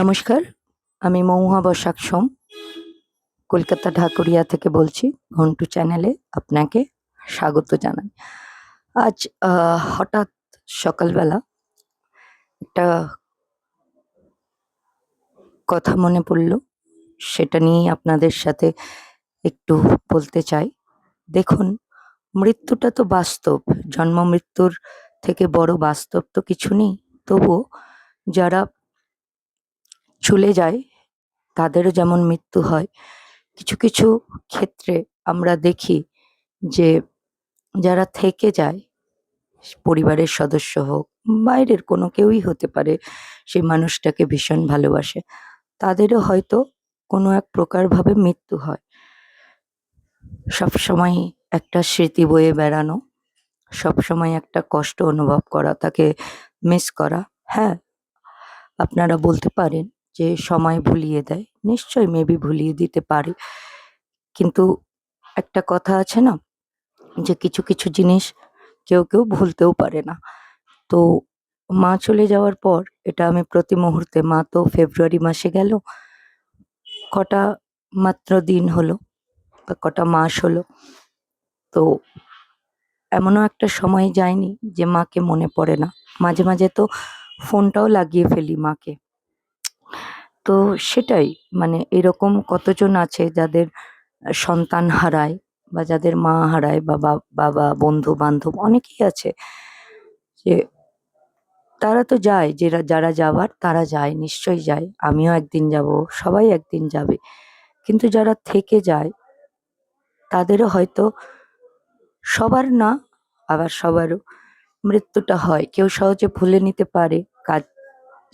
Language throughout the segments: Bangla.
নমস্কার, আমি মৌহা বসাক সোম, কলকাতা ঢাকুরিয়া থেকে বলছি, ঘন্টু চ্যানেলে আপনাকে স্বাগত জানাই। আজ হঠাৎ সকালবেলা একটা কথা মনে পড়ল, সেটা নিয়ে আপনাদের সাথে একটু বলতে চাই। দেখুন, মৃত্যুটা তো বাস্তব, জন্ম মৃত্যুর থেকে বড় বাস্তব তো কিছু নেই, তবুও যারা চলে যায়, তাদেরও যেমন মৃত্যু হয়। কিছু কিছু ক্ষেত্রে আমরা দেখি যে যারা থেকে যায়, পরিবারের সদস্য হোক, বাইরের কোনো কেউই হতে পারে, সেই মানুষটাকে ভীষণ ভালোবাসে। তাদেরও হয়তো কোনো এক প্রকারভাবে মৃত্যু হয়। সবসময় একটা স্মৃতি বয়ে বেড়ানো, সবসময় একটা কষ্ট অনুভব করা, তাকে মিস করা। হ্যাঁ আপনারা বলতে পারেন যে সময় ভুলিয়ে দেয়, নিশ্চয়ই মেবি ভুলিয়ে দিতে পারে। কিন্তু একটা কথা আছে না, যে কিছু কিছু জিনিস কেউ কেউ ভুলতেও পারে না। তো মা চলে যাওয়ার পর, এটা আমি প্রতি মুহূর্তে, মা তো ফেব্রুয়ারি মাসে গেল, কটা মাত্র দিন হলো বা কটা মাস হলো, তো এমনও একটা সময় যায়নি যে মাকে মনে পড়ে না। মাঝে মাঝে তো ফোনটাও লাগিয়ে ফেলি মাকে। তো সেটাই মানে এরকম কতজন আছে যাদের সন্তান হারায় বা যাদের মা হারায় বা বা- বাবা, বন্ধু বান্ধব অনেকেই আছে যে তারা তো যায়, যারা যারা যাবার তারা যায়, নিশ্চয়ই যায়। আমিও একদিন যাব, সবাই একদিন যাবে। কিন্তু যারা থেকে যায়, তাদেরও হয়তো সবার না, আবার সবারও মৃত্যুটা হয়। কেউ সহজে ভুলে নিতে পারে, কাজ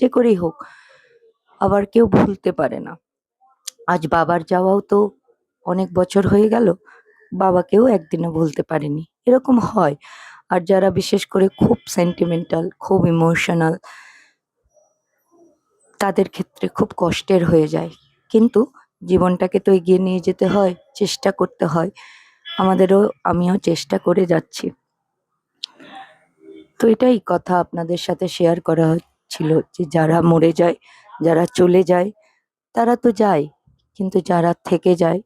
যে করেই হোক। আবার কেউ ভুলতে পারে না। আজ বাবার যাওয়াও তো অনেক বছর হয়ে গেল, বাবাকেও একদিনও ভুলতে পারেনি। এরকম হয়। আর যারা বিশেষ করে খুব সেন্টিমেন্টাল খুব ইমোশনাল তাদের ক্ষেত্রে খুব কষ্টের হয়ে যায়। কিন্তু জীবনটাকে তো এগিয়ে নিয়ে যেতে হয়, চেষ্টা করতে হয়। আমাদেরও আমিও চেষ্টা করে যাচ্ছি। তো এটাই কথা আপনাদের সাথে শেয়ার করা ছিল যে যারা মরে যায় যারা চলে যায়, তারা তো যায়, কিন্তু যারা থেকে যায়,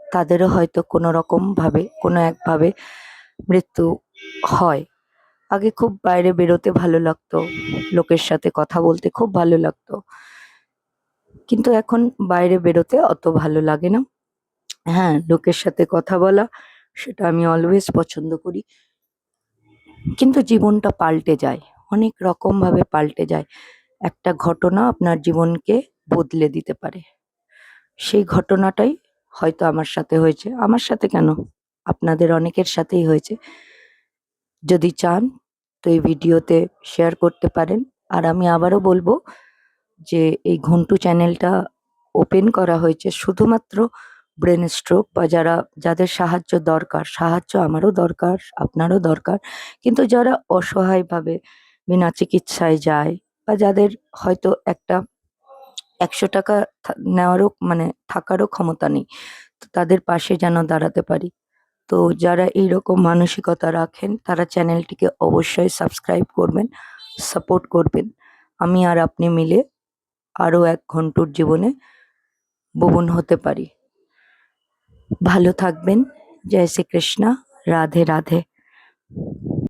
তাদেরও হয়তো কোনো রকম ভাবে কোনো একভাবে মৃত্যু হয়। আগে খুব বাইরে বেরোতে ভালো লাগতো, লোকের সাথে কথা বলতে খুব ভালো লাগতো। কিন্তু এখন বাইরে বেরোতে অত ভালো লাগে না। হ্যাঁ লোকের সাথে কথা বলা, সেটা আমি অলওয়েজ পছন্দ করি। কিন্তু জীবনটা পাল্টে যায়, অনেক রকম ভাবে পাল্টে যায়। একটা ঘটনা আপনার জীবনকে বদলে দিতে পারে। সেই ঘটনাটাই হয়তো আমার সাথে হয়েছে। আমার সাথে কেন? আপনাদের অনেকের সাথেই হয়েছে। যদি চান তো এই ভিডিওতে শেয়ার করতে পারেন। আর আমি আবারও বলব যে এই ঘন্টু চ্যানেলটা ওপেন করা হয়েছে শুধুমাত্র ব্রেন স্ট্রোক বা যারা, যাদের সাহায্য দরকার, সাহায্য আমারও দরকার, আপনারও দরকার। কিন্তু যারা অসহায়ভাবে বিনা চিকিৎসায় যায় বা যাদের হয়তো একটা একশো টাকা নেওয়ারও মানে থাকারও ক্ষমতা নেই, তো তাদের পাশে যেন দাঁড়াতে পারি। তো যারা এইরকম মানসিকতা রাখেন, তারা চ্যানেলটিকে অবশ্যই সাবস্ক্রাইব করবেন, সাপোর্ট করবেন। আমি আর আপনি মিলে আরও এক ঘন্টুর জীবনে ভুবন হতে পারি। ভালো থাকবেন। জয় শ্রীকৃষ্ণ। রাধে রাধে।